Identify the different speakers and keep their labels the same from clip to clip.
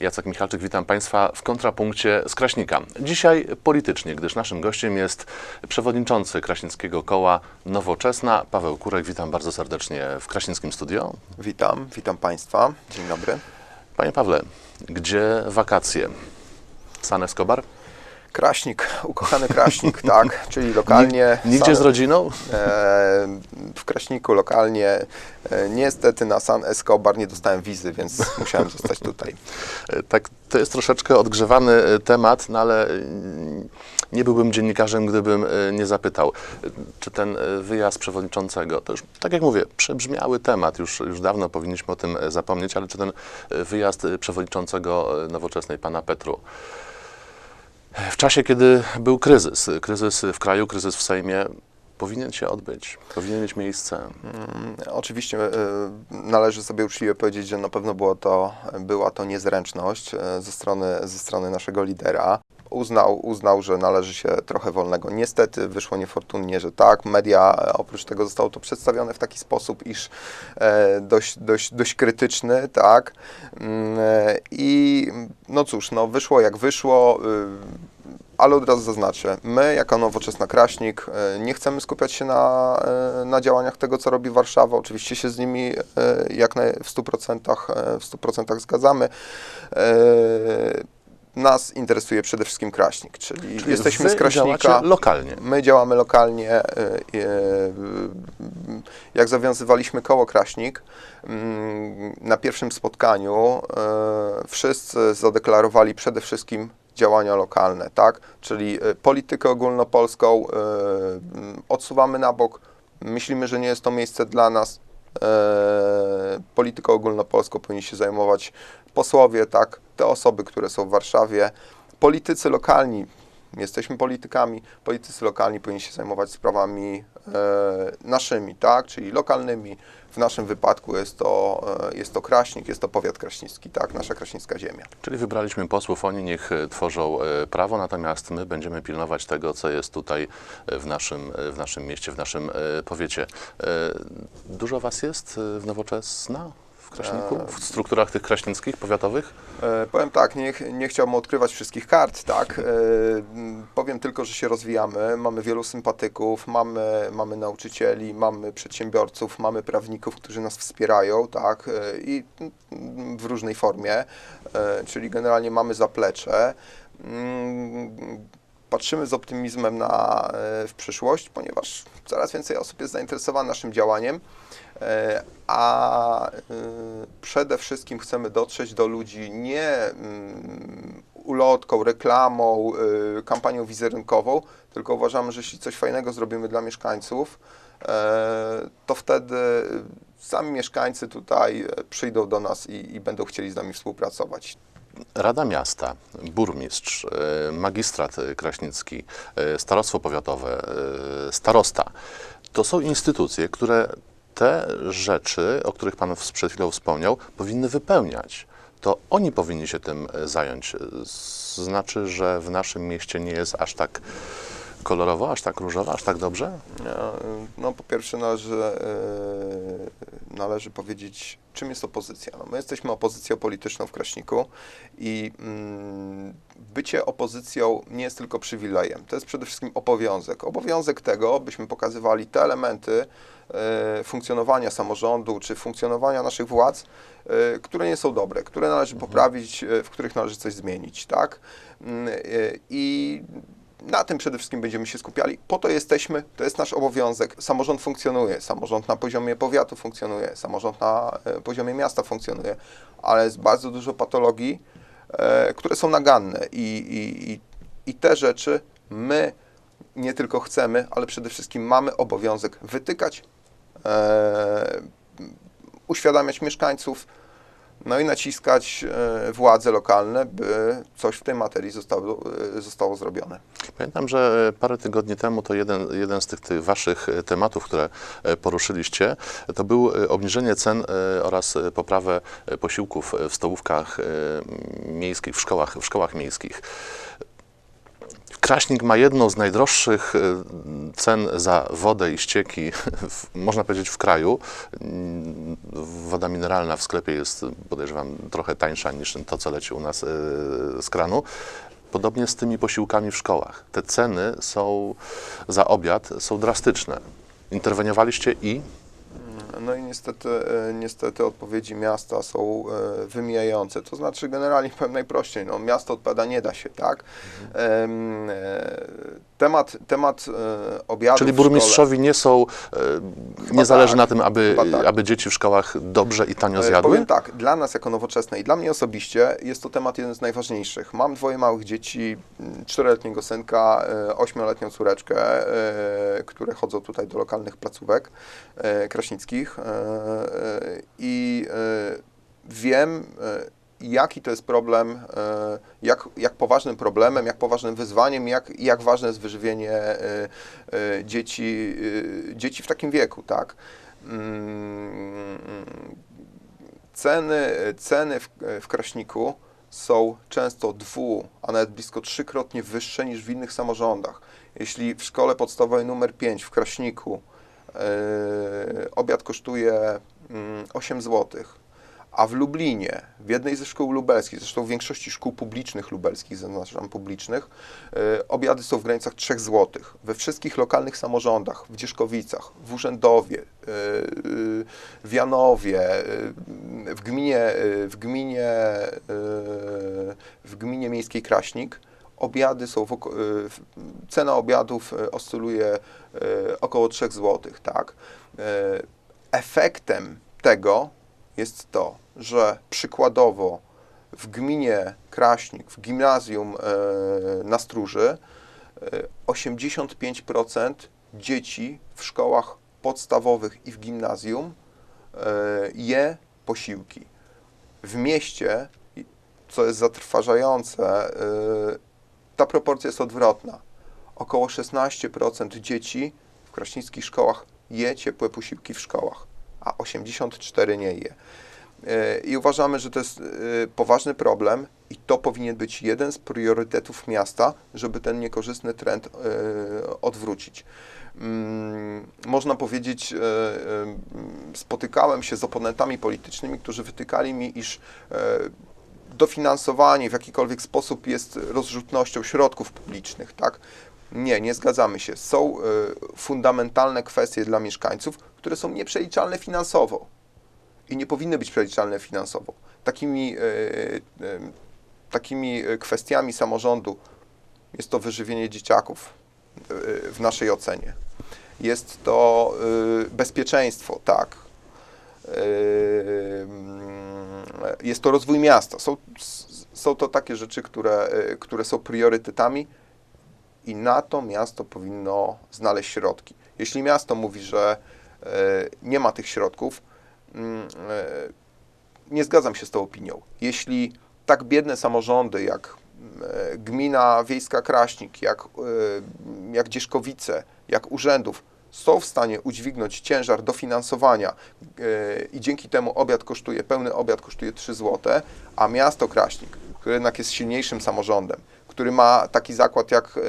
Speaker 1: Jacek Michalczyk, witam Państwa w kontrapunkcie z Kraśnika. Dzisiaj politycznie, gdyż naszym gościem jest przewodniczący Kraśnickiego Koła Nowoczesna, Paweł Kurek. Witam bardzo serdecznie w Kraśnickim Studio.
Speaker 2: Witam, witam Państwa. Dzień dobry.
Speaker 1: Panie Pawle, gdzie wakacje? San Escobar?
Speaker 2: Kraśnik, ukochany Kraśnik, tak, czyli lokalnie.
Speaker 1: Nigdzie z rodziną?
Speaker 2: e, w Kraśniku lokalnie. E, niestety na San Escobar nie dostałem wizy, więc musiałem zostać tutaj.
Speaker 1: E, Tak, to jest troszeczkę odgrzewany e, temat, no ale mm, nie byłbym dziennikarzem, gdybym e, nie zapytał, e, czy ten e, wyjazd przewodniczącego, to już, tak jak mówię, przebrzmiały temat, już, już dawno powinniśmy o tym e, zapomnieć, ale czy ten e, wyjazd e, przewodniczącego e, nowoczesnej pana Petru, e, w czasie, kiedy był kryzys, kryzys w kraju, kryzys w Sejmie, powinien się odbyć, powinien mieć miejsce.
Speaker 2: Mm, Oczywiście e, należy sobie uczciwie powiedzieć, że na pewno było to, była to niezręczność e, ze strony, ze strony naszego lidera. Uznał, uznał, że należy się trochę wolnego. Niestety wyszło niefortunnie, że tak. Media e, oprócz tego zostało to przedstawione w taki sposób, iż e, dość, dość, dość krytyczny, tak. Mm, e, I no cóż, no wyszło jak wyszło. y, ale od razu zaznaczę, my jako Nowoczesna Kraśnik e, nie chcemy skupiać się na, na działaniach tego, co robi Warszawa. Oczywiście się z nimi jak naj, w 100%, e, w 100% zgadzamy. Nas interesuje przede wszystkim Kraśnik, czyli, jesteśmy
Speaker 1: Wy
Speaker 2: z Kraśnika.
Speaker 1: lokalnie.
Speaker 2: My działamy lokalnie. e, e, Jak zawiązywaliśmy koło Kraśnik, mm, na pierwszym spotkaniu e, wszyscy zadeklarowali przede wszystkim działania lokalne, tak? Czyli politykę ogólnopolską odsuwamy na bok. Myślimy, że nie jest to miejsce dla nas. E, Polityką ogólnopolską powinni się zajmować posłowie, tak? Te osoby, które są w Warszawie. Politycy lokalni, jesteśmy politykami, politycy lokalni powinni się zajmować sprawami e, naszymi, tak? Czyli lokalnymi. W naszym wypadku jest to, e, jest to Kraśnik, jest to powiat kraśnicki, tak? Nasza kraśnicka ziemia.
Speaker 1: Czyli wybraliśmy posłów, oni niech e, tworzą e, prawo, natomiast my będziemy pilnować tego, co jest tutaj w naszym, w naszym mieście, w naszym powiecie. Dużo was jest w Nowoczesna, w Kraśniku, w strukturach tych kraśnickich, powiatowych?
Speaker 2: E, powiem tak, nie, nie chciałbym odkrywać wszystkich kart, tak. E, powiem tylko, że się rozwijamy. Mamy wielu sympatyków, mamy, mamy nauczycieli, mamy przedsiębiorców, mamy prawników, którzy nas wspierają, tak. E, I w różnej formie, czyli generalnie mamy zaplecze. Mm, Patrzymy z optymizmem na, w przyszłość, ponieważ coraz więcej osób jest zainteresowanych naszym działaniem. E, a y, przede wszystkim chcemy dotrzeć do ludzi nie mm, ulotką, reklamą, y, kampanią wizerunkową, tylko uważamy, że jeśli coś fajnego zrobimy dla mieszkańców, e, to wtedy sami mieszkańcy tutaj e, przyjdą do nas i, i będą chcieli z nami współpracować.
Speaker 1: Rada Miasta, burmistrz, e, magistrat e, kraśnicki, e, starostwo powiatowe, e, starosta. To są instytucje, które te rzeczy, o których Pan przed chwilą wspomniał, powinny wypełniać. To oni powinni się tym e, zająć. E, Znaczy, że w naszym mieście nie jest aż tak kolorowo, aż tak różowo, aż tak dobrze?
Speaker 2: No, po pierwsze należy, e, należy powiedzieć, czym jest opozycja. No, my jesteśmy opozycją polityczną w Kraśniku i mm, bycie opozycją nie jest tylko przywilejem, to jest przede wszystkim obowiązek. Obowiązek tego, byśmy pokazywali te elementy funkcjonowania samorządu czy funkcjonowania naszych władz, e, które nie są dobre, które należy poprawić, e, w których należy coś zmienić, tak? Mm, e, I na tym przede wszystkim będziemy się skupiali. Po to jesteśmy, to jest nasz obowiązek. Samorząd funkcjonuje, samorząd na poziomie powiatu funkcjonuje, samorząd na e, poziomie miasta funkcjonuje, ale jest bardzo dużo patologii, e, które są naganne i, i, i, i te rzeczy my nie tylko chcemy, ale przede wszystkim mamy obowiązek wytykać, e, uświadamiać mieszkańców, no i naciskać e, władze lokalne, by coś w tej materii zostało, e, zostało zrobione.
Speaker 1: Pamiętam, że parę tygodni temu to jeden, jeden z tych, tych waszych e, tematów, które e, poruszyliście, to był e, obniżenie cen e, oraz e, poprawę e, posiłków e, w stołówkach e, miejskich, w szkołach, w szkołach miejskich. Kraśnik ma jedną z najdroższych e, cen za wodę i ścieki, w, można powiedzieć, w kraju. Mm, Woda mineralna w sklepie jest, podejrzewam, trochę tańsza niż to, co leci u nas e, z kranu. Podobnie z tymi posiłkami w szkołach. Te ceny są za obiad są drastyczne. Interweniowaliście i
Speaker 2: No i niestety, e, niestety odpowiedzi miasta są e, wymijające. To znaczy generalnie powiem najprościej, no, miasto odpada nie da się, tak? Em, e, Temat, temat e, obiadu
Speaker 1: Czyli burmistrzowi nie są, e, nie zależy
Speaker 2: tak.
Speaker 1: na tym, aby,
Speaker 2: tak.
Speaker 1: aby dzieci w szkołach dobrze i tanio
Speaker 2: E,
Speaker 1: zjadły?
Speaker 2: Powiem tak, dla nas jako nowoczesne i dla mnie osobiście jest to temat jeden z najważniejszych. Mam dwoje małych dzieci, czteroletniego synka, ośmioletnią córeczkę, które chodzą tutaj do lokalnych placówek kraśnickich i wiem, jaki to jest problem, e, jak, jak poważnym problemem, jak poważnym wyzwaniem, jak, jak ważne jest wyżywienie e, e, dzieci, dzieci w takim wieku, tak? Mm, Ceny, ceny w, w Kraśniku są często dwu, a nawet blisko trzykrotnie wyższe niż w innych samorządach. Jeśli w szkole podstawowej numer 5 w Kraśniku e, obiad kosztuje mm, 8 zł, a w Lublinie, w jednej ze szkół lubelskich, zresztą w większości szkół publicznych lubelskich, zaznaczam publicznych, e, obiady są w granicach 3 zł. We wszystkich lokalnych samorządach, w Dzieszkowicach, w Urzędowie, e, w Janowie, e, w gminie, w gminie, w gminie miejskiej Kraśnik, obiady są, cena obiadów oscyluje około 3 zł, tak? Efektem tego jest to, że przykładowo w gminie Kraśnik, w gimnazjum e, na Stróży, e, 85% dzieci w szkołach podstawowych i w gimnazjum e, je posiłki. W mieście, co jest zatrważające, e, ta proporcja jest odwrotna. Około 16% dzieci w kraśnickich szkołach je ciepłe posiłki w szkołach, a 84% nie je. E, I uważamy, że to jest e, poważny problem i to powinien być jeden z priorytetów miasta, żeby ten niekorzystny trend e, odwrócić. Mm, Można powiedzieć, spotykałem się z oponentami politycznymi, którzy wytykali mi, iż dofinansowanie w jakikolwiek sposób jest rozrzutnością środków publicznych, tak? Nie, nie zgadzamy się. Są e, fundamentalne kwestie dla mieszkańców, które są nieprzeliczalne finansowo i nie powinny być przeliczalne finansowo. Takimi, e, e, takimi kwestiami samorządu jest to wyżywienie dzieciaków w naszej ocenie. Jest to bezpieczeństwo, tak. Jest to rozwój miasta. Są, są to takie rzeczy, które, które są priorytetami i na to miasto powinno znaleźć środki. Jeśli miasto mówi, że e, nie ma tych środków, mm, e, nie zgadzam się z tą opinią. Jeśli tak biedne samorządy jak e, gmina wiejska Kraśnik, jak, jak Dzieszkowice, jak urzędów są w stanie udźwignąć ciężar dofinansowania i dzięki temu obiad kosztuje, pełny obiad kosztuje 3 zł, a miasto Kraśnik, które jednak jest silniejszym samorządem, który ma taki zakład jak e,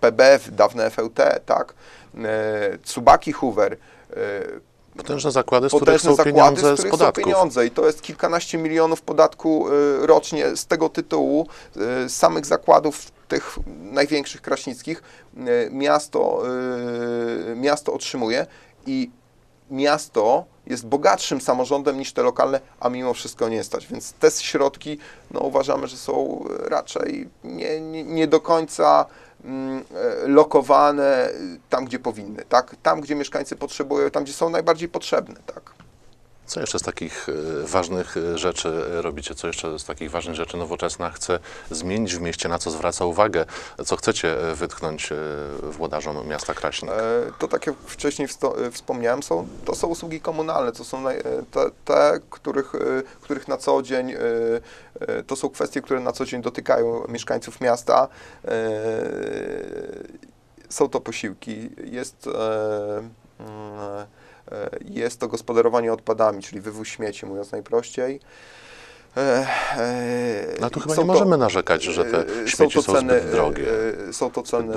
Speaker 2: PBF, dawne FLT, tak, e, Tsubaki Hoover, e,
Speaker 1: Potężne zakłady, z których
Speaker 2: potężne
Speaker 1: są
Speaker 2: zakłady,
Speaker 1: pieniądze
Speaker 2: z
Speaker 1: z
Speaker 2: których
Speaker 1: podatków.
Speaker 2: są pieniądze i to jest kilkanaście milionów podatku rocznie z tego tytułu, z samych zakładów tych największych kraśnickich miasto, miasto otrzymuje i miasto jest bogatszym samorządem niż te lokalne, a mimo wszystko nie stać. Więc te środki no, uważamy, że są raczej nie, nie, nie do końca mm, e, lokowane tam, gdzie powinny. Tak? Tam, gdzie mieszkańcy potrzebują, tam, gdzie są najbardziej potrzebne. Tak?
Speaker 1: Co jeszcze z takich e, ważnych e, rzeczy e, robicie? Co jeszcze z takich ważnych rzeczy nowoczesna chce zmienić w mieście? Na co zwraca uwagę? Co chcecie wytknąć włodarzom miasta Kraśnik?
Speaker 2: To tak jak wcześniej wspomniałem, są, to są usługi komunalne, to są te, te których, których na co dzień, to są kwestie, które na co dzień dotykają mieszkańców miasta. Są to posiłki, jest, mm, jest to gospodarowanie odpadami, czyli wywóz śmieci, mówiąc najprościej. E, e,
Speaker 1: No tu chyba
Speaker 2: są
Speaker 1: nie możemy narzekać, że te
Speaker 2: e,
Speaker 1: śmieci są, zbyt drogie.
Speaker 2: e, Są to ceny,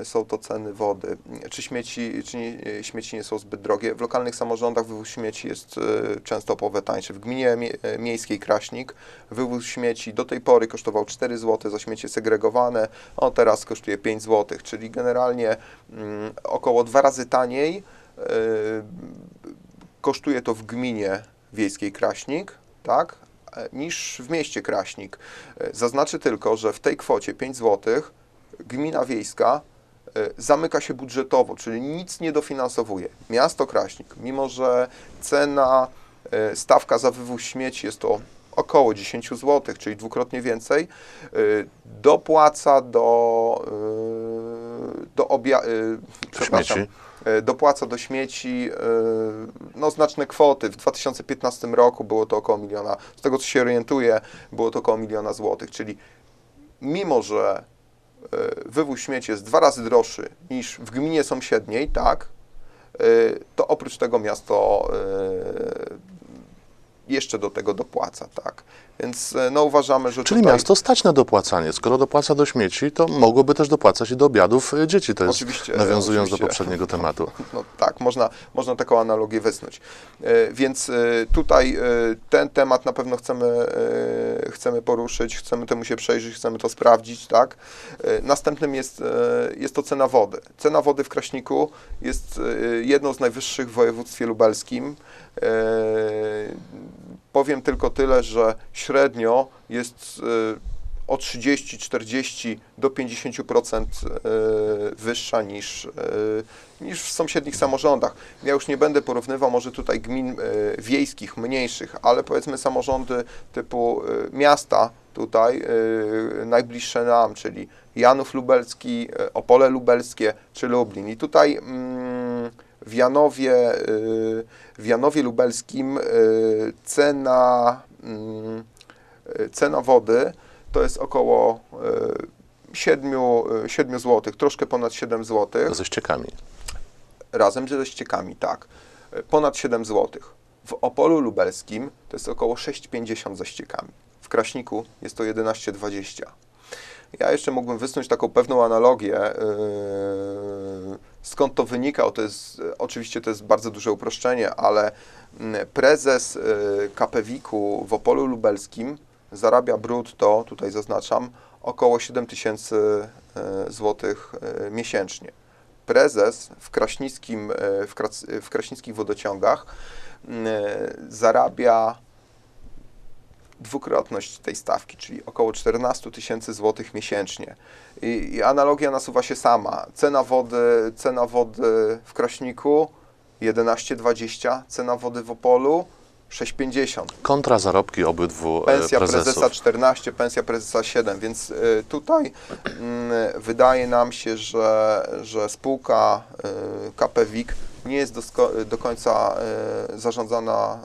Speaker 2: e, są to ceny wody. Czy śmieci, czy nie, e, śmieci nie są zbyt drogie? W lokalnych samorządach wywóz śmieci jest e, często o połowę tańszy. W gminie mie- e, miejskiej Kraśnik wywóz śmieci do tej pory kosztował 4 zł za śmiecie segregowane, a teraz kosztuje 5 zł, czyli generalnie mm, około dwa razy taniej. E, kosztuje to w gminie wiejskiej Kraśnik, tak, e, niż w mieście Kraśnik. E, Zaznaczę tylko, że w tej kwocie 5 zł gmina wiejska zamyka się budżetowo, czyli nic nie dofinansowuje. Miasto Kraśnik, mimo że cena, stawka za wywóz śmieci jest to około 10 zł, czyli dwukrotnie więcej, dopłaca do, do przepraszam,
Speaker 1: Śmieci.
Speaker 2: E, dopłaca do śmieci e, no, znaczne kwoty. W 2015 roku było to około miliona, z tego co się orientuję, było to około miliona złotych, czyli mimo, że e, wywóz śmieci jest dwa razy droższy niż w gminie sąsiedniej, tak, to oprócz tego miasto jeszcze do tego dopłaca, tak. Więc e, no uważamy, że
Speaker 1: Czyli
Speaker 2: tutaj...
Speaker 1: miasto stać na dopłacanie. Skoro dopłaca do śmieci, to mogłoby też dopłacać i do obiadów y, dzieci. To jest
Speaker 2: Oczywiście,
Speaker 1: nawiązując
Speaker 2: oczywiście.
Speaker 1: do poprzedniego tematu.
Speaker 2: No tak, można, można taką analogię wysnuć. E, Więc e, tutaj e, ten temat na pewno chcemy, e, chcemy poruszyć, chcemy temu się przejrzeć, chcemy to sprawdzić, tak? E, Następnym jest, e, jest to cena wody. Cena wody w Kraśniku jest e, jedną z najwyższych w województwie lubelskim. E, Powiem tylko tyle, że średnio jest o 30, 40 do 50% e, wyższa niż, e, niż w sąsiednich samorządach. Ja już nie będę porównywał może tutaj gmin wiejskich, mniejszych, ale powiedzmy samorządy typu miasta tutaj najbliższe nam, czyli Janów Lubelski, Opole Lubelskie czy Lublin. I tutaj mm, w Janowie, e, w Janowie Lubelskim e, cena, mm, cena wody to jest około e, 7, 7 zł, troszkę ponad 7 zł,
Speaker 1: Ze ściekami.
Speaker 2: razem ze ściekami, tak. Ponad 7 zł. W Opolu Lubelskim to jest około 6,50 ze ściekami. W Kraśniku jest to 11,20. Ja jeszcze mógłbym wysnuć taką pewną analogię, yy, skąd to wynika. To jest, oczywiście to jest bardzo duże uproszczenie, ale mm, prezes yy, KPWiK-u w Opolu Lubelskim zarabia brutto, tutaj zaznaczam, około 7 tysięcy yy, złotych miesięcznie. Prezes w, kraśnickim, w, w kraśnickich wodociągach yy, zarabia dwukrotność tej stawki, czyli około 14 tysięcy złotych miesięcznie. I, I analogia nasuwa się sama. Cena wody, cena wody w Kraśniku 11,20, cena wody w Opolu 6,50.
Speaker 1: Kontra zarobki obydwu e,
Speaker 2: Pensja
Speaker 1: prezesów.
Speaker 2: prezesa 14, pensja prezesa 7, więc y, tutaj mm, wydaje nam się, że, że spółka y, KP WIG nie jest dosko- do końca y, zarządzana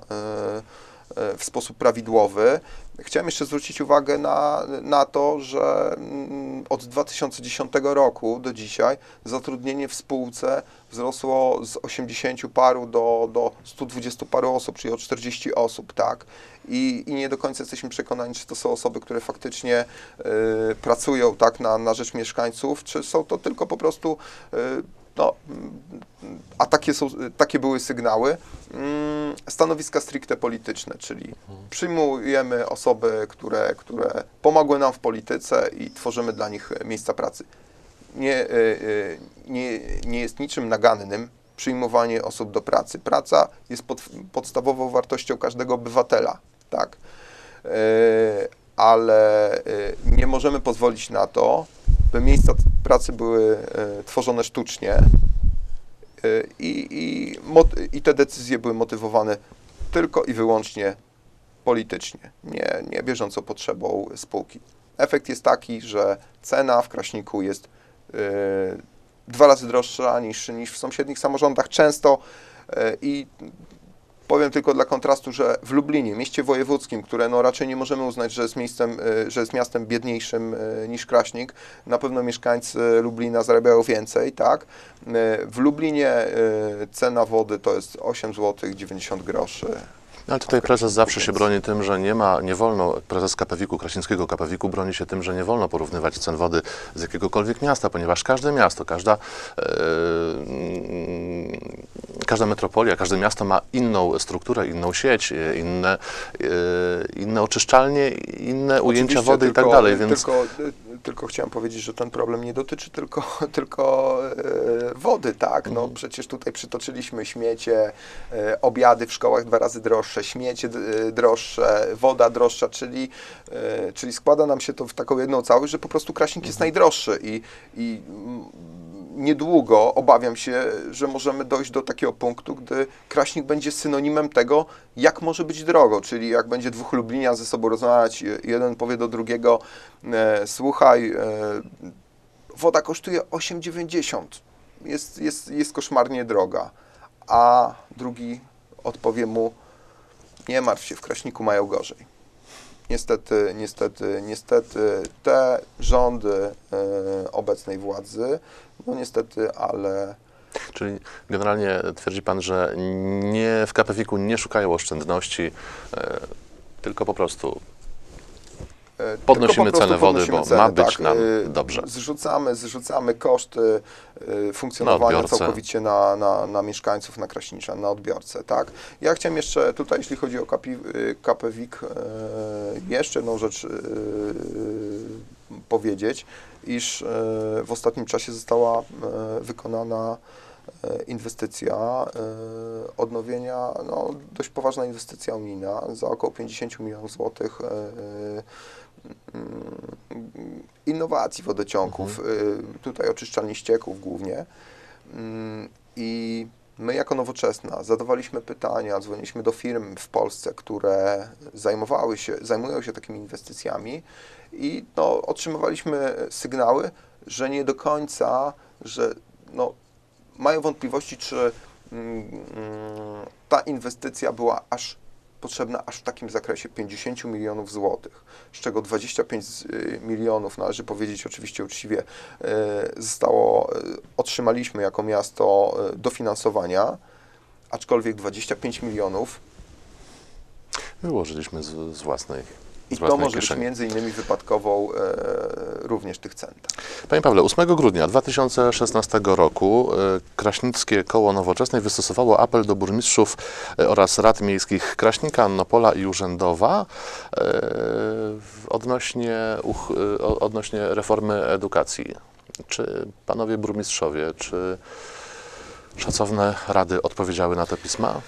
Speaker 2: w sposób prawidłowy. Chciałem jeszcze zwrócić uwagę na, na to, że mm, od 2010 roku do dzisiaj zatrudnienie w spółce wzrosło z 80 paru do, do 120 paru osób, czyli o 40 osób, tak? I, i nie do końca jesteśmy przekonani, czy to są osoby, które faktycznie y, pracują tak na, na rzecz mieszkańców, czy są to tylko po prostu y, no, mm, a takie, są, takie były sygnały, mm, stanowiska stricte polityczne, czyli przyjmujemy osoby, które, które pomogły nam w polityce i tworzymy dla nich miejsca pracy. Nie, y, y, nie, nie jest niczym nagannym przyjmowanie osób do pracy. Praca jest pod, podstawową wartością każdego obywatela, tak? Y, ale nie możemy pozwolić na to, by miejsca pracy były tworzone sztucznie i, i, mot- i te decyzje były motywowane tylko i wyłącznie politycznie, nie, nie bieżącą potrzebą spółki. Efekt jest taki, że cena w Kraśniku jest y, dwa razy droższa niż, niż w sąsiednich samorządach często y, i Powiem tylko dla kontrastu, że w Lublinie, mieście wojewódzkim, które no raczej nie możemy uznać, że jest, miejscem, y, że jest miastem biedniejszym y, niż Kraśnik, na pewno mieszkańcy Lublina zarabiają więcej, tak? Y, W Lublinie cena wody to jest 8 zł 90 groszy.
Speaker 1: No, ale tutaj prezes zawsze się broni tym, że nie ma, nie wolno, prezes KPWiK-u, Krasińskiego KPWiK-u broni się tym, że nie wolno porównywać cen wody z jakiegokolwiek miasta, ponieważ każde miasto, każda, mm, każda metropolia, każde miasto ma inną strukturę, inną sieć, inne, e, inne oczyszczalnie, inne ujęcia
Speaker 2: Oczywiście,
Speaker 1: wody i tak
Speaker 2: tylko-
Speaker 1: dalej, więc
Speaker 2: Tylko, tylko chciałem powiedzieć, że ten problem nie dotyczy tylko, tylko e, wody, tak? No przecież tutaj przytoczyliśmy śmiecie, e, obiady w szkołach dwa razy droższe, śmiecie d- droższe, woda droższa, czyli, e, czyli składa nam się to w taką jedną całość, że po prostu Kraśnik jest najdroższy i, i niedługo obawiam się, że możemy dojść do takiego punktu, gdy Kraśnik będzie synonimem tego, jak może być drogo, czyli jak będzie dwóch Lublinian ze sobą rozmawiać, je- jeden powie do drugiego, e, słuchaj, e, woda kosztuje 8,90, jest, jest, jest koszmarnie droga, a drugi odpowie mu, nie martw się, w Kraśniku mają gorzej. Niestety, niestety, niestety te rządy e, obecnej władzy, no niestety, ale
Speaker 1: Czyli generalnie twierdzi Pan, że nie, w KPWiK-u nie szukają oszczędności, e, tylko po prostu Podnosimy cenę wody, bo
Speaker 2: cenę,
Speaker 1: ma być
Speaker 2: tak,
Speaker 1: nam
Speaker 2: e,
Speaker 1: dobrze.
Speaker 2: Zrzucamy, zrzucamy koszty e, funkcjonowania
Speaker 1: odbiorcę.
Speaker 2: całkowicie na, na, na mieszkańców, na Kraśnicza, na odbiorcę, tak. Ja chciałem jeszcze tutaj, jeśli chodzi o KPI, KPWiK, e, jeszcze jedną rzecz powiedzieć, iż w ostatnim czasie została wykonana inwestycja odnowienia, no, dość poważna inwestycja unijna za około 50 milionów złotych innowacji wodociągów, y, tutaj oczyszczalni ścieków głównie. Mm, I my jako Nowoczesna zadawaliśmy pytania, dzwoniliśmy do firm w Polsce, które zajmowały się, zajmują się takimi inwestycjami i no, otrzymywaliśmy sygnały, że nie do końca, że no, mają wątpliwości, czy mm, mm, ta inwestycja była aż potrzebna aż w takim zakresie 50 milionów złotych, z czego 25 z- y, milionów, należy powiedzieć oczywiście uczciwie, y, zostało, y, otrzymaliśmy jako miasto dofinansowania, aczkolwiek 25 milionów
Speaker 1: wyłożyliśmy z, z własnej,
Speaker 2: i to może być
Speaker 1: kieszeni.
Speaker 2: między innymi wypadkową e, również tych cen.
Speaker 1: Panie Pawle, 8 grudnia 2016 roku e, Kraśnickie Koło Nowoczesnej wystosowało apel do burmistrzów e, oraz rad miejskich Kraśnika, Annopola i Urzędowa e, odnośnie, uch, e, odnośnie reformy edukacji. Czy panowie burmistrzowie, czy szacowne rady odpowiedziały na te pisma?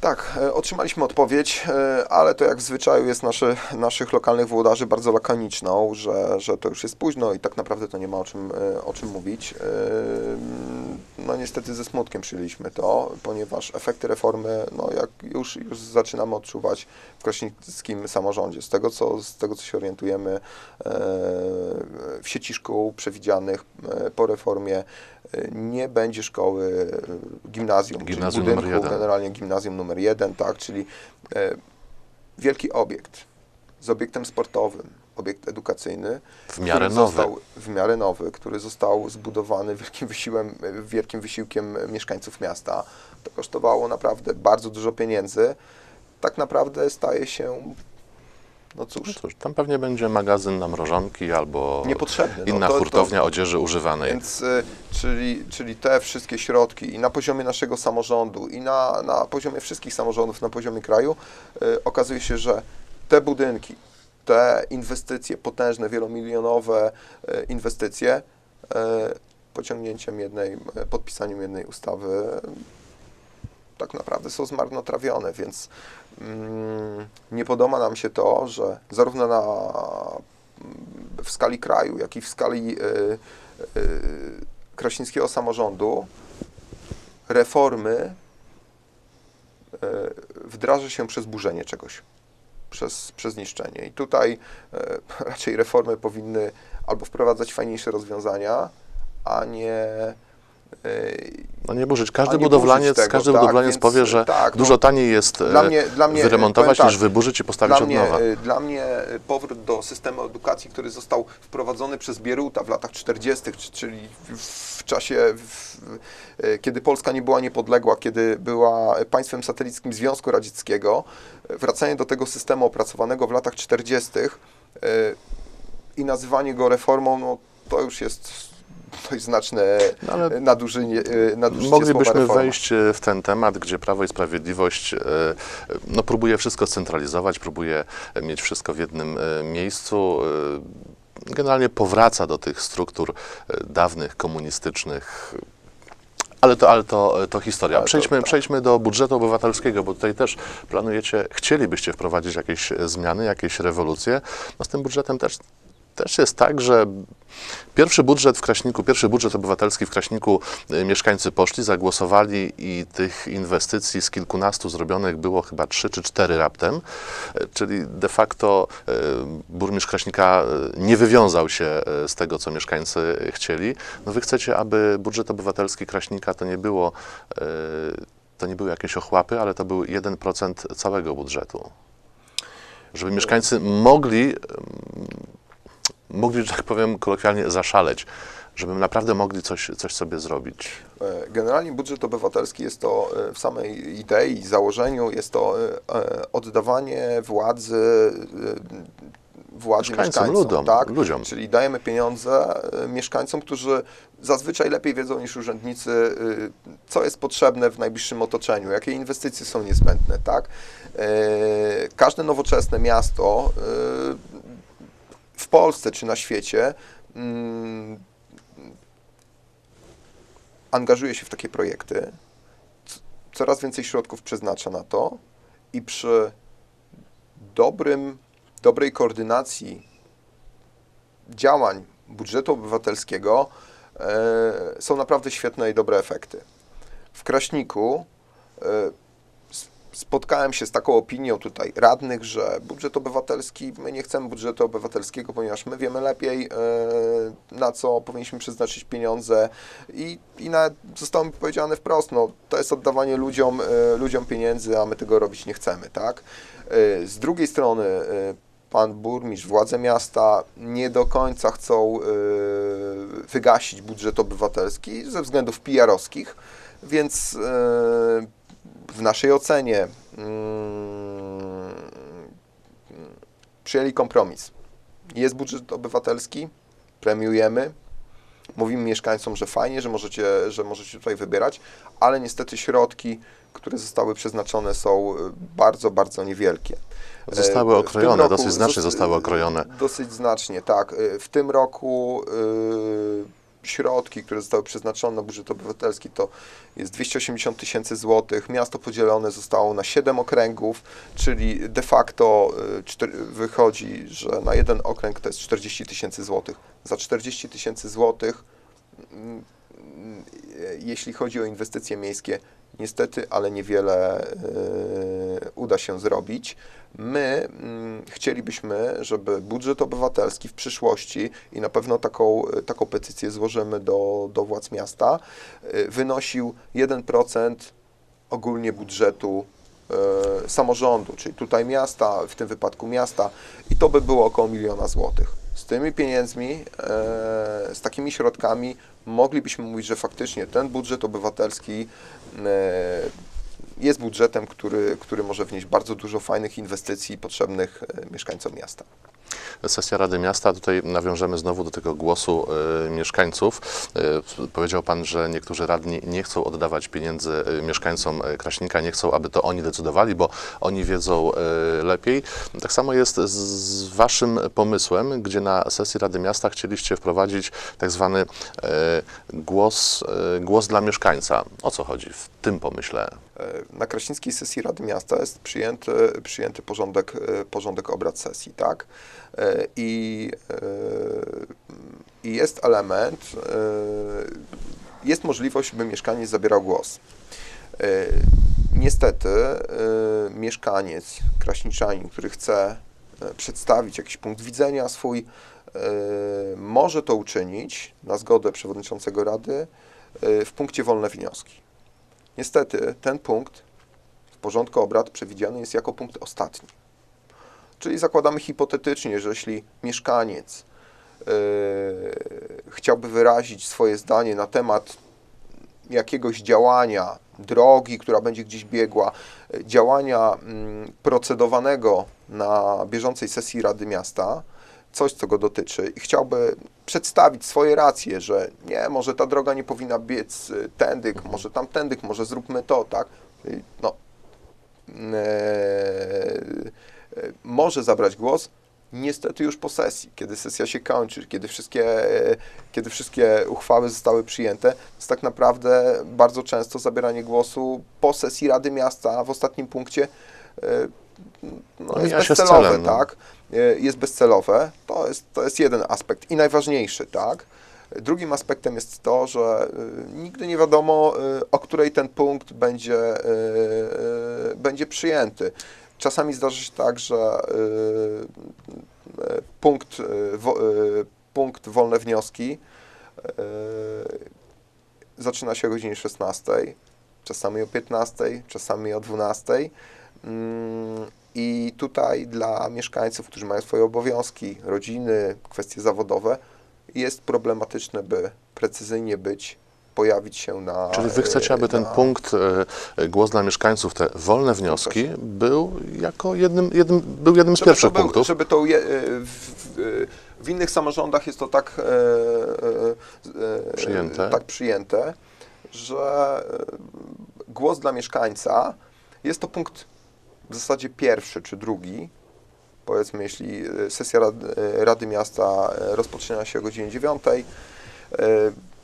Speaker 2: Tak, e, otrzymaliśmy odpowiedź, e, ale to jak w zwyczaju jest naszy, naszych lokalnych włodarzy bardzo lakoniczną, że, że to już jest późno i tak naprawdę to nie ma o czym, e, o czym mówić. No niestety ze smutkiem przyjęliśmy to, ponieważ efekty reformy, no jak już, już zaczynamy odczuwać w kraśnickim samorządzie. Z tego, co, z tego, co się orientujemy, w sieci szkół przewidzianych po reformie nie będzie szkoły e, gimnazjum,
Speaker 1: Gimnazjum
Speaker 2: czyli budynku, generalnie gimnazjum numer jeden, tak, czyli e, wielki obiekt z obiektem sportowym, obiekt edukacyjny,
Speaker 1: W miarę
Speaker 2: który
Speaker 1: nowy.
Speaker 2: Został, w miarę nowy, który został zbudowany wielkim wysiłem, wielkim wysiłkiem mieszkańców miasta. To kosztowało naprawdę bardzo dużo pieniędzy. Tak naprawdę staje się, no
Speaker 1: No
Speaker 2: cóż,
Speaker 1: cóż, tam pewnie będzie magazyn na mrożonki albo
Speaker 2: niepotrzebny. No
Speaker 1: inna
Speaker 2: to- to-
Speaker 1: hurtownia odzieży używanej.
Speaker 2: Więc, y, czyli, czyli te wszystkie środki i na poziomie naszego samorządu, i na, na poziomie wszystkich samorządów, na poziomie kraju, y, okazuje się, że te budynki, te inwestycje, potężne, wielomilionowe y, inwestycje, y, pociągnięciem jednej, podpisaniem jednej ustawy tak naprawdę są zmarnotrawione, więc nie podoba nam się to, że zarówno na, w skali kraju, jak i w skali y, y, kraśnickiego samorządu reformy y, wdraża się przez burzenie czegoś, przez, przez niszczenie. I tutaj raczej reformy powinny albo wprowadzać fajniejsze rozwiązania, a nie
Speaker 1: No nie burzyć. Każdy
Speaker 2: nie
Speaker 1: budowlaniec,
Speaker 2: tego,
Speaker 1: każdy
Speaker 2: tak,
Speaker 1: budowlaniec
Speaker 2: więc,
Speaker 1: powie, że
Speaker 2: tak, no,
Speaker 1: dużo taniej jest e,
Speaker 2: dla mnie- dla mnie,
Speaker 1: wyremontować
Speaker 2: powiem
Speaker 1: niż
Speaker 2: tak,
Speaker 1: wyburzyć i postawić
Speaker 2: Dla
Speaker 1: od
Speaker 2: mnie,
Speaker 1: nowa.
Speaker 2: y, dla mnie powrót do systemu edukacji, który został wprowadzony przez Bieruta w latach 40., c- czyli w- czasie, w, kiedy Polska nie była niepodległa, kiedy była państwem satelickim Związku Radzieckiego, wracanie do tego systemu opracowanego w latach 40. y, i nazywanie go reformą, no to już jest dość znaczne
Speaker 1: No,
Speaker 2: nadużycie, y, nadużycie
Speaker 1: Moglibyśmy wejść e, w ten temat, gdzie Prawo i Sprawiedliwość e, no, próbuje wszystko scentralizować, próbuje mieć wszystko w jednym e, miejscu. e, Generalnie powraca do tych struktur e, dawnych, komunistycznych. Ale to, ale to, to historia.
Speaker 2: Ale to
Speaker 1: Przejdźmy,
Speaker 2: tak.
Speaker 1: przejdźmy do budżetu obywatelskiego, bo tutaj też planujecie, chcielibyście wprowadzić jakieś e, zmiany, jakieś rewolucje. No z tym budżetem też, też jest tak, że pierwszy budżet w Kraśniku, pierwszy budżet obywatelski w Kraśniku e, mieszkańcy poszli, zagłosowali i tych inwestycji z kilkunastu zrobionych było chyba trzy czy cztery raptem, E, czyli de facto e, burmistrz Kraśnika e, nie wywiązał się z tego, co mieszkańcy chcieli. No wy chcecie, aby budżet obywatelski Kraśnika to nie było, to nie były jakieś ochłapy, ale to był 1% całego budżetu. Żeby mieszkańcy mogli, mogli, że tak powiem kolokwialnie, zaszaleć, żeby naprawdę mogli coś, coś sobie zrobić.
Speaker 2: E, Generalnie budżet obywatelski jest to e, w samej idei założeniu jest to e, oddawanie władzy władzy
Speaker 1: Mieszkańcom,
Speaker 2: mieszkańcom,
Speaker 1: ludom,
Speaker 2: tak?
Speaker 1: ludziom.
Speaker 2: Czyli dajemy pieniądze mieszkańcom, którzy zazwyczaj lepiej wiedzą niż urzędnicy, co jest potrzebne w najbliższym otoczeniu, jakie inwestycje są niezbędne, tak? Każde nowoczesne miasto w Polsce czy na świecie mm, angażuje się w takie projekty, coraz więcej środków przeznacza na to i przy dobrym, dobrej koordynacji działań budżetu obywatelskiego e, są naprawdę świetne i dobre efekty. W Kraśniku e, spotkałem się z taką opinią tutaj radnych, że budżet obywatelski, my nie chcemy budżetu obywatelskiego, ponieważ my wiemy lepiej, e, na co powinniśmy przeznaczyć pieniądze i, i nawet zostało mi powiedziane wprost, no to jest oddawanie ludziom, e, ludziom pieniędzy, a my tego robić nie chcemy, tak? E, Z drugiej strony pan burmistrz, władze miasta nie do końca chcą wygasić budżet obywatelski ze względów PR-owskich, więc w naszej ocenie mm, przyjęli kompromis. Jest budżet obywatelski, premiujemy, mówimy mieszkańcom, że fajnie, że możecie, że możecie tutaj wybierać, ale niestety środki, które zostały przeznaczone są bardzo, bardzo niewielkie.
Speaker 1: Zostały
Speaker 2: E,
Speaker 1: okrojone,
Speaker 2: roku
Speaker 1: dosyć znacznie
Speaker 2: zos-
Speaker 1: zostały okrojone.
Speaker 2: Dosyć znacznie, tak. E, W tym roku e, środki, które zostały przeznaczone na budżet obywatelski to jest 280 tysięcy złotych. Miasto podzielone zostało na 7 okręgów, czyli de facto e, wychodzi, że na jeden okręg to jest 40 tysięcy złotych. Za 40 tysięcy złotych mm, mm, e, jeśli chodzi o inwestycje miejskie, niestety, ale niewiele e, uda się zrobić. My mm, chcielibyśmy, żeby budżet obywatelski w przyszłości i na pewno taką, taką petycję złożymy do, do władz miasta, e, wynosił 1% ogólnie budżetu e, samorządu, czyli tutaj miasta, w tym wypadku miasta i to by było około miliona złotych. Z tymi pieniędzmi, z takimi środkami moglibyśmy mówić, że faktycznie ten budżet obywatelski jest budżetem, który, który może wnieść bardzo dużo fajnych inwestycji potrzebnych e, mieszkańcom miasta.
Speaker 1: Sesja Rady Miasta, tutaj nawiążemy znowu do tego głosu e, mieszkańców. E, powiedział Pan, że niektórzy radni nie chcą oddawać pieniędzy e, mieszkańcom Kraśnika, nie chcą, aby to oni decydowali, bo oni wiedzą lepiej. Tak samo jest z, Waszym pomysłem, gdzie na sesji Rady Miasta chcieliście wprowadzić tak zwany głos, głos dla mieszkańca. O co chodzi w tym pomyśle?
Speaker 2: E, Na kraśnickiej sesji Rady Miasta jest przyjęty, przyjęty porządek, e, porządek obrad sesji, tak? E, I, I jest element, jest możliwość, by mieszkaniec zabierał głos. Niestety mieszkaniec, kraśniczanin, który chce przedstawić jakiś punkt widzenia swój, może to uczynić na zgodę przewodniczącego Rady, w punkcie wolne wnioski. Niestety ten punkt w porządku obrad przewidziany jest jako punkt ostatni. Czyli zakładamy hipotetycznie, że jeśli mieszkaniec yy, chciałby wyrazić swoje zdanie na temat jakiegoś działania, drogi, która będzie gdzieś biegła, y, działania mm, procedowanego na bieżącej sesji Rady Miasta, coś, co go dotyczy i chciałby przedstawić swoje racje, że nie, może ta droga nie powinna biec y, tędyk, może tamtędyk, może zróbmy to, tak? No, e, e, może zabrać głos, niestety już po sesji, kiedy sesja się kończy, kiedy wszystkie, e, kiedy wszystkie uchwały zostały przyjęte, jest tak naprawdę bardzo często zabieranie głosu po sesji Rady Miasta w ostatnim punkcie e, no, jest bezcelowe,
Speaker 1: celem, no.
Speaker 2: tak? Jest bezcelowe. To jest, to jest jeden aspekt i najważniejszy, tak? Drugim aspektem jest to, że y, nigdy nie wiadomo, y, o której ten punkt będzie, będzie przyjęty. Czasami zdarza się tak, że punkt, punkt wolne wnioski zaczyna się o godzinie 16, czasami o 15, czasami o 12. I tutaj dla mieszkańców, którzy mają swoje obowiązki, rodziny, kwestie zawodowe, jest problematyczne, by precyzyjnie być, pojawić się na.
Speaker 1: Czyli wy chcecie, aby ten
Speaker 2: na-
Speaker 1: punkt, e, głos dla mieszkańców, te wolne wnioski, był jako jednym, jednym, był jednym z
Speaker 2: żeby
Speaker 1: pierwszych
Speaker 2: był,
Speaker 1: punktów.
Speaker 2: Żeby to je, e, w, w, innych samorządach jest to tak, e, e, e,
Speaker 1: Przyjęte.
Speaker 2: tak przyjęte, że e, głos dla mieszkańca jest to punkt w zasadzie pierwszy czy drugi. Powiedzmy, jeśli e, sesja Rady, e, Rady Miasta e, rozpoczyna się o godzinie 9, e,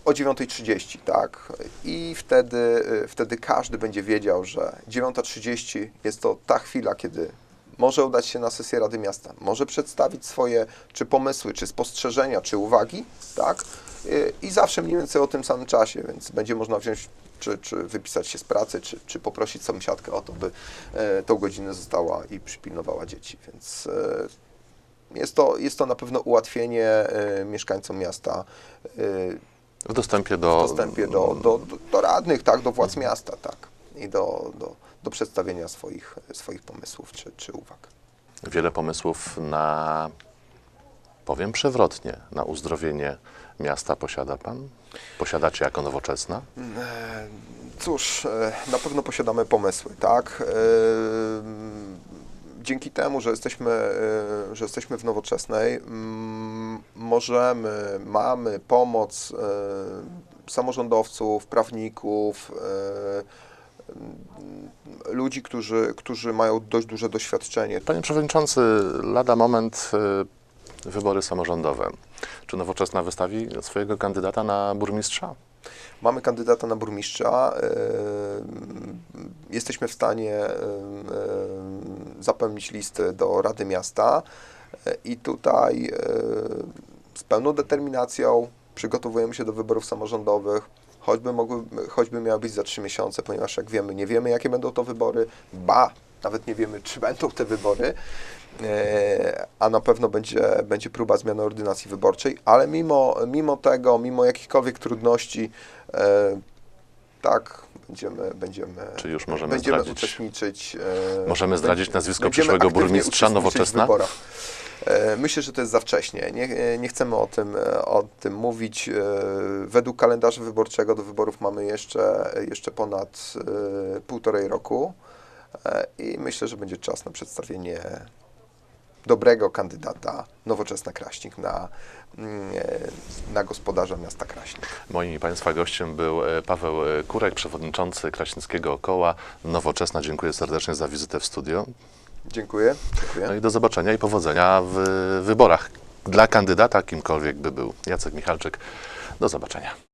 Speaker 2: o 9.30, tak? I wtedy, wtedy każdy będzie wiedział, że 9.30 jest to ta chwila, kiedy może udać się na sesję Rady Miasta, może przedstawić swoje czy pomysły, czy spostrzeżenia, czy uwagi, tak? Y, I zawsze mniej więcej o tym samym czasie, więc będzie można wziąć, czy, czy wypisać się z pracy, czy, czy poprosić sąsiadkę o to, by e, tą godzinę została i przypilnowała dzieci, więc e, jest to, jest to na pewno ułatwienie mieszkańcom miasta
Speaker 1: W dostępie
Speaker 2: w
Speaker 1: do.
Speaker 2: dostępie do, do, do, do radnych, tak, do władz miasta, tak, i do, do, do przedstawienia swoich, swoich pomysłów czy, czy uwag.
Speaker 1: Wiele pomysłów na, powiem przewrotnie, na uzdrowienie miasta posiada pan? Posiadacie jako nowoczesna?
Speaker 2: E, Cóż, e, na pewno posiadamy pomysły, tak? E, Dzięki temu, że jesteśmy, że jesteśmy w nowoczesnej, mm, możemy, mamy pomoc samorządowców, prawników, mm, ludzi, którzy, którzy mają dość duże doświadczenie.
Speaker 1: Panie Przewodniczący, lada moment wybory samorządowe. Czy Nowoczesna wystawi swojego kandydata na burmistrza?
Speaker 2: Mamy kandydata na burmistrza. e, Jesteśmy w stanie e, e, zapełnić listy do Rady Miasta i tutaj z pełną determinacją przygotowujemy się do wyborów samorządowych. Choćby, mogły, choćby miały być za trzy miesiące, ponieważ jak wiemy, nie wiemy jakie będą to wybory, ba, nawet nie wiemy czy będą te wybory, a na pewno będzie, będzie próba zmiany ordynacji wyborczej, ale mimo, mimo tego, mimo jakichkolwiek trudności, e, tak, będziemy, będziemy,
Speaker 1: Czy już możemy
Speaker 2: będziemy
Speaker 1: zdradzić?
Speaker 2: uczestniczyć. e,
Speaker 1: Możemy zdradzić nazwisko przyszłego burmistrza Nowoczesna?
Speaker 2: wyborach. E, Myślę, że to jest za wcześnie. Nie, nie chcemy o tym, e, o tym mówić. E, Według kalendarza wyborczego do wyborów mamy jeszcze, jeszcze ponad e, półtorej roku E, i myślę, że będzie czas na przedstawienie dobrego kandydata Nowoczesna Kraśnik na, mm, e, na gospodarza miasta Kraśnik.
Speaker 1: Moim i Państwa gościem był e, Paweł e, Kurek, przewodniczący Kraśnickiego Koła Nowoczesna. Dziękuję serdecznie za wizytę w studio.
Speaker 2: Dziękuję. Dziękuję.
Speaker 1: No i do zobaczenia i powodzenia w wyborach dla kandydata, kimkolwiek by był. Jacek Michalczyk, do zobaczenia.